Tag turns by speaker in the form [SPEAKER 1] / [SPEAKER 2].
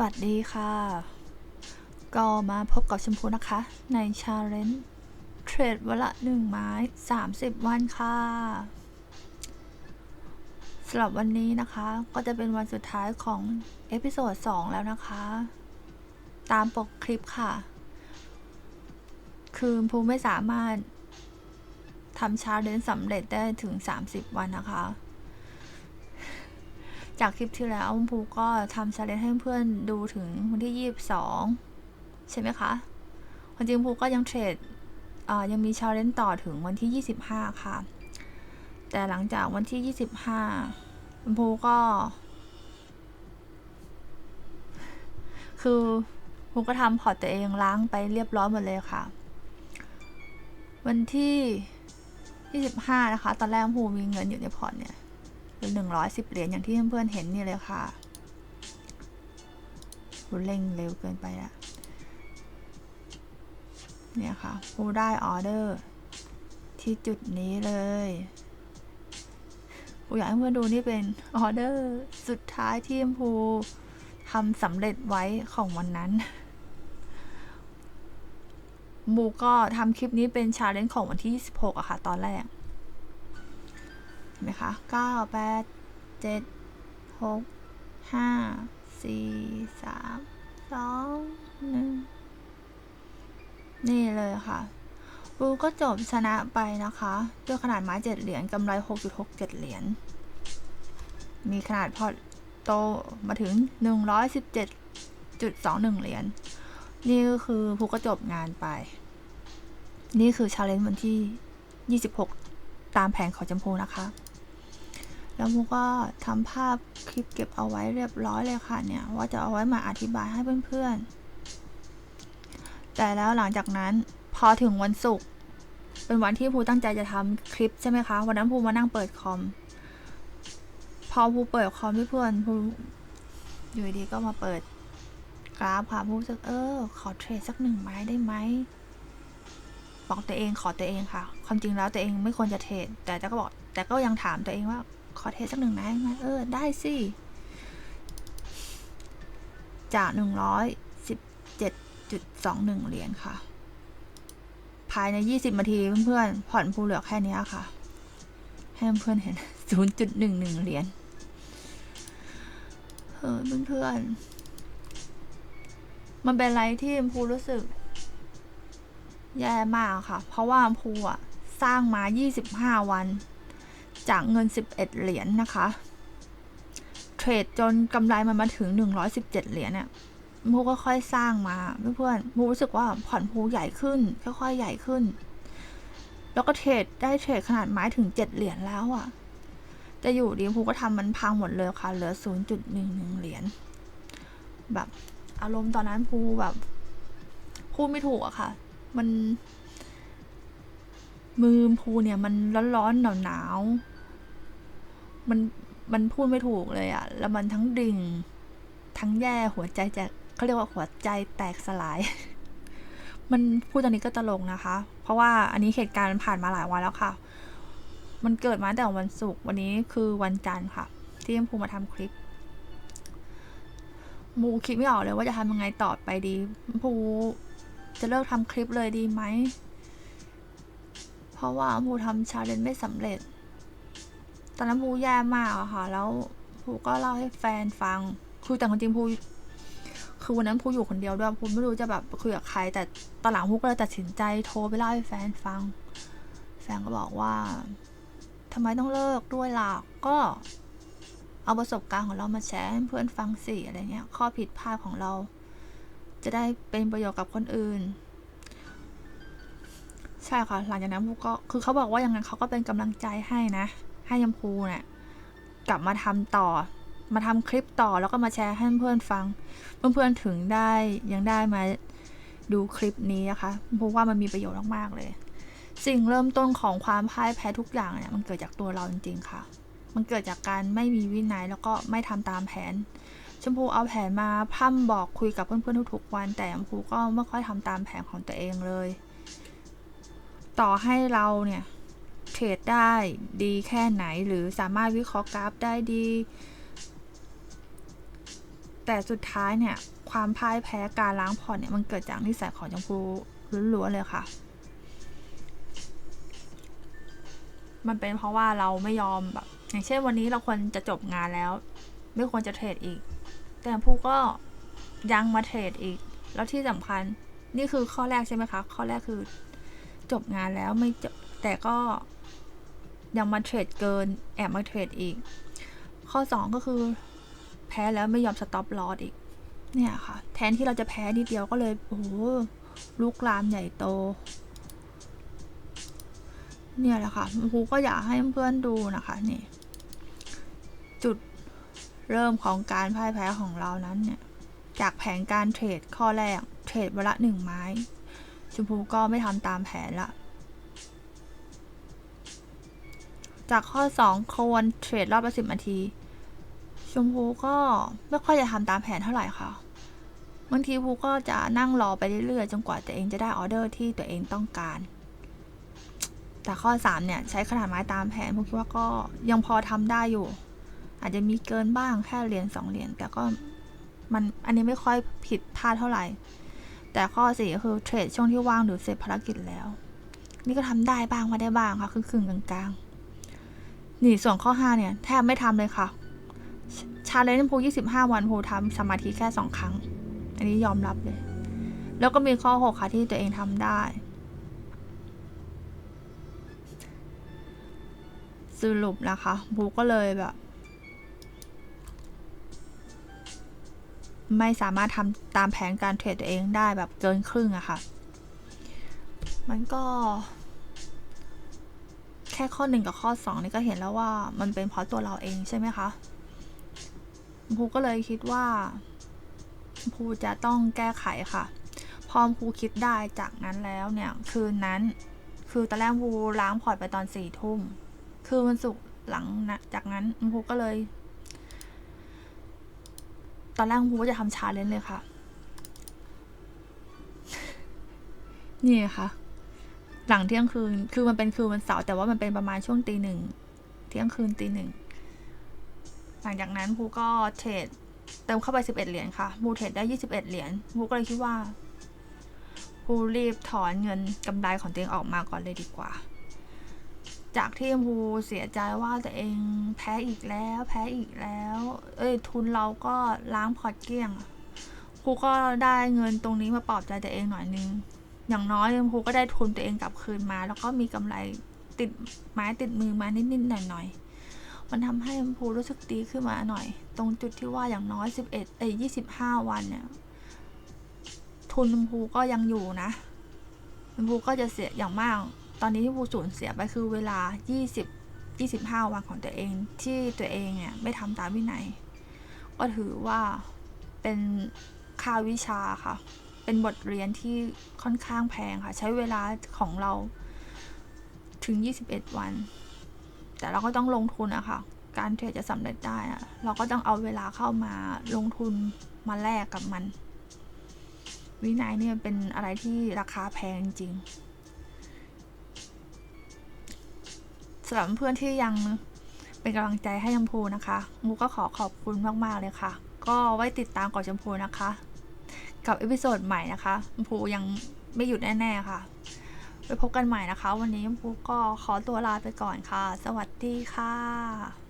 [SPEAKER 1] วัสดีค่ะ ก็มาพบกับชมพูนะคะ ในชาเลนจ์เทรดวันละหนึ่งไม้ 30 วันค่ะสำหรับวันนี้นะคะ ก็จะเป็นวันสุดท้ายของ เอพิโซด2แล้วนะคะ ตามปกคลิปค่ะ คือภูไม่สามารถทำชาเลนจ์สำเร็จได้ถึง 30 วันนะคะ จากคลิปที่แล้วคุณภูก็ทำชาเลนจ์ให้เพื่อนดูถึงวันที่ 22 ใช่ไหมคะความจริงภูก็ยังเทรดยังมีชาเลนจ์ต่อถึงวันที่ 25 ค่ะ แต่หลังจากวันที่ 25คุณภูก็ คือภูก็ทำพอร์ตตัวเองล้างไปเรียบร้อยหมดเลยค่ะ วันที่ 25 นะคะ ตอนแรกภูมีเงินอยู่ในพอร์ตเนี่ย เป็นหนึ่งร้อยสิบเหรียญอย่างที่เพื่อนๆเห็นนี่เลยค่ะกูเร่งเร็วเกินไปละเนี่ยค่ะกูได้ออเดอร์ ที่จุดนี้เลยกูอยากให้เพื่อนดูนี่เป็นออเดอร์ สุดท้ายที่มพูทำสำเร็จไว้ของวันนั้นมูก็ทำคลิปนี้เป็นชาเลนจ์ของวันที่ 26อะค่ะ ตอนแรก ห็นไหมคะเก้าแปดเจ็ดหกห้าสี่สามสองหนึ่งนี่เลยค่ะบูก็จบชนะไปนะคะ ด้วยขนาดไม้เจ็ดเหรียญกำไรหกจุดหกเจ็ดเหรียญ มีขนาดพอโตมาถึงหนึ่งร้อยสิบเจ็ดจุดสองหนึ่งเหรียญ นี่ก็คือภูก็จบงานไป นี่คือชาเลนจ์วันที่ 26 ตามแผนของจมพูนะคะ แล้วมูก็ทำภาพคลิปเก็บเอาไว้เรียบร้อยเลยค่ะเนี่ย ว่าจะเอาไว้มาอธิบายให้เพื่อนๆ แต่แล้วหลังจากนั้นพอถึงวันศุกร์เป็นวันที่ภูตั้งใจจะทำคลิปใช่ไหมคะ วันนั้นภูมานั่งเปิดคอม พอภูเปิดคอมเพื่อนภูอยู่ดีก็มาเปิดกราฟค่ะภูรู้สึกเออ ขอเทรดสักหนึ่งไม้ได้ไหมบอกตัวเองขอตัวเองค่ะ ความจริงแล้วตัวเองไม่ควรจะเทรดแต่ก็บอก แต่ก็ยังถามตัวเองว่า ขอเทสสักหนึ่งนะไหมเออ ได้สิ จากหนึ่งร้อยสิบเจ็ดจุดสองหนึ่งเหรียญค่ะ ภายในยี่สิบนาทีเพื่อนๆ ผ่อนผู้เหลือแค่นี้ค่ะ ให้เพื่อนๆเห็นศูนย์จุดหนึ่งหนึ่งเหรียญเออเพื่อนๆ มันเป็นอะไรที่ภูรู้สึก แย่มากค่ะ เพราะว่าภูอะสร้างมา 25 วัน จากเงิน 11 เหรียญนนะคะ เทรดจนกำไรมันมาถึง 117 เหรียญเนี่ยมูก็ค่อยสร้างมาเพื่อนๆมูรู้สึกว่าผ่อนภูใหญ่ขึ้น ค่อยๆใหญ่ขึ้น แล้วก็เทรดได้เทรดขนาดไม้ถึง 7 เหรียญแล้วอะ่ะแต่อยู่ดีภูก็ทำมันพังหมดเลยค่ะ เหลือ 0.11 เหรียญแบบอารมณ์ตอนนั้นภูแบบพูดไม่ถูกอะค่ะ มัน มือภูเนี่ยมันร้อนๆหนาวๆมันมันพูดไม่ถูกเลยอะแล้วมันทั้งดิ่ง ทั้งแย่หัวใจจะเขาเรียกว่าหัวใจแตกสลาย มันพูดตอนนี้ก็ตลกนะคะ เพราะว่าอันนี้เหตุการณ์ผ่านมาหลายวันแล้วค่ะ มันเกิดมาตั้งแต่วันศุกร์วันนี้คือวันจันทร์ค่ะ ที่ภูมาทำคลิปมูคิดไม่ออกเลยว่าจะทำยังไงต่อไปดีภูจะเลิกทำคลิปเลยดีไหม เพราะว่าภูทำชาเลนจ์ไม่สำเร็จ ตอนนั้นภูแย่มากอะค่ะ แล้วภูก็เล่าให้แฟนฟัง คือแต่ความจริงภูคือวันนั้นภูอยู่คนเดียวด้วยภูไม่รู้จะแบบคุยกับใคร แต่ตอนหลังภูก็เลยตัดสินใจโทรไปเล่าให้แฟนฟัง แฟนก็บอกว่าทำไมต้องเลิกด้วยล่ะ ก็เอาประสบการณ์ของเรามาแชร์ให้เพื่อนฟังสิอะไรเงี้ย ข้อผิดพลาดของเรา จะได้เป็นประโยชน์กับคนอื่น ใช่ค่ะ หลังจากนั้นภูก็คือเขาบอกว่าอย่างนั้นเขาก็เป็นกำลังใจให้นะ ให้ยมพูเนี่ยกลับมาทำต่อ มาทำคลิปต่อแล้วก็มาแชร์ให้เพื่อนฟัง เพื่อนๆถึงได้ยังได้มาดูคลิปนี้นะคะพราะว่ามันมีประโยชน์มากๆเลย สิ่งเริ่มต้นของความพ่ายแพ้ทุกอย่างเนี่ยมันเกิดจากตัวเราจริงๆค่ะ มันเกิดจากการไม่มีวินัยแล้วก็ไม่ทำตามแผนชมพูเอาแผนมาพร่ำบอกคุยกับเพื่อนๆทุกๆวัน แต่ชมพูก็ไม่ค่อยทำตามแผนของตัวเองเลย ต่อให้เราเนี่ยเทรดได้ดีแค่ไหนหรือสามารถวิเคราะห์กราฟได้ดี แต่สุดท้ายเนี่ย ความพ่ายแพ้การล้างพอร์ตเนี่ย มันเกิดจากนิสัยของชมพูล้วนๆเลยค่ะ มันเป็นเพราะว่าเราไม่ยอมแบบ อย่างเช่นวันนี้เราควรจะจบงานแล้ว ไม่ควรจะเทรดอีก แต่ผู้ก็ยังมาเทรดอีก แล้วที่สำคัญนี่คือข้อแรกใช่ไหมคะ ข้อแรกคือ จบงานแล้วไม่จบแต่ก็ยังมาเทรดเกิน แอบมาเทรดอีก ข้อ 2 ก็คือแพ้แล้วไม่ยอมสต็อปลอสอีก เนี่ยค่ะ แทนที่เราจะแพ้นิดเดียวก็เลย โอ้โหลุกลามใหญ่โต เนี่ยแหละค่ะครูก็อยากให้เพื่อนดูนะคะนี่ จุดเริ่มของการพ่ายแพ้ของเรานั้นเนี่ย จากแผนการเทรดข้อแรก เทรดวันละหนึ่งไม้ มพูก็ไม่ทำตามแผนละจากข้อ 2 ควรเทรดรอบละสิบนาที ชมพูก็ไม่ค่อยจะทำตามแผนเท่าไหร่ค่ะบางทีพูก็จะนั่งรอไปเรื่อยๆจนกว่าตัวเองจะได้ออเดอร์ที่ตัวเองต้องการ แต่ข้อ 3 เนี่ย ใช้ขนาดไม้ตามแผนพูคิดว่าก็ยังพอทำได้อยู่ อาจจะมีเกินบ้างแค่เหรียญสองเหรียญแต่ก็มันอันนี้ไม่ค่อยผิดพลาดเท่าไหร่ แต่ข้อสี่คือเทรดช่วงที่ว่างหรือเสร็จภารกิจแล้ว นี่ก็ทำได้บ้างไม่ได้บ้างค่ะครึ่งๆกลางๆนี่ส่วนข้อ5เนี่ยแทบไม่ทำเลยค่ะชาเลนจ์พู25วันพูทำสมาธิแค่2ครั้ง อันนี้ยอมรับเลย แล้วก็มีข้อ6ค่ะที่ตัวเองทำได้ สรุปนะคะบูก็เลยแบบ ไม่สามารถทำตามแผนการเทรดตัวเองได้แบบเกินครึ่งอะค่ะ มันก็ แค่ข้อหนึ่งกับข้อสองนี่ก็เห็นแล้วว่ามันเป็นเพราะตัวเราเองใช่ไหมคะครูก็เลยคิดว่าครูจะต้องแก้ไขค่ะ พอครูคิดได้จากนั้นแล้วเนี่ย คืนนั้น คือตอนแรกครูล้างพอร์ตไปตอนสี่ทุ่ม คือวันศุกร์หลังนะจากนั้นครูก็เลย ตอนแรกครูก็จะทำชาเลนจ์เลยค่ะ นี่ค่ะ หลังเที่ยงคืน คือมันเป็นคืนวันเสาร์แต่ว่ามันเป็นประมาณช่วงตีหนึ่ง เที่ยงคืนตีหนึ่ง หลังจากนั้นภูก็เทรดเติมเข้าไป11เอ็ดเหรียญค่ะภูเทรดได้21เอ็ดเหรียญภูก็เลยคิดว่าภูรีบถอนเงินกำไรของตัวเองออกมาก่อนเลยดีกว่า จากที่ภูเสียใจว่าตัวเองแพ้อีกแล้ว แพ้อีกแล้ว เอ้ย ทุนเราก็ล้างพอร์ตเกลี้ยงภูก็ได้เงินตรงนี้มาปลอบใจตัวเองหน่อยนึง อย่างน้อยภูก็ได้ทุนตัวเองกลับคืนมา แล้วก็มีกำไรติดไม้ติดมือมานิดๆหน่อยๆ มันทำให้ชมพูรู้สึกดีขึ้นมาหน่อย ตรงจุดที่ว่าอย่างน้อย11เอ้ย25วันเนี่ย ทุนชมพูก็ยังอยู่นะชมพูก็จะเสียอย่างมาก ตอนนี้ที่วูสูญเสียไปคือเวลา 20 25 วันของตัวเองที่ตัวเองเนี่ยไม่ทำตามวินัย ก็ถือว่าเป็นค่าวิชาค่ะ เป็นบทเรียนที่ค่อนข้างแพงค่ะ ใช้เวลาของเราถึง 21 วัน แต่เราก็ต้องลงทุนอะค่ะการเทรดจะสำเร็จได้อะเราก็ต้องเอาเวลาเข้ามาลงทุนมาแลกกับมัน วินัยเนี่ยเป็นอะไรที่ราคาแพงจริง สำหรับเพื่อนที่ยังเป็นกำลังใจให้ชมพูนะคะมูก็ขอขอบคุณมากๆเลยค่ะ ก็ไว้ติดตามก่อนชมพูนะคะ กับเอพิโซดใหม่นะคะชมพูยังไม่หยุดแน่ๆค่ะไปพบกันใหม่นะคะ วันนี้ชมพูก็ขอตัวลาไปก่อนค่ะ สวัสดีค่ะ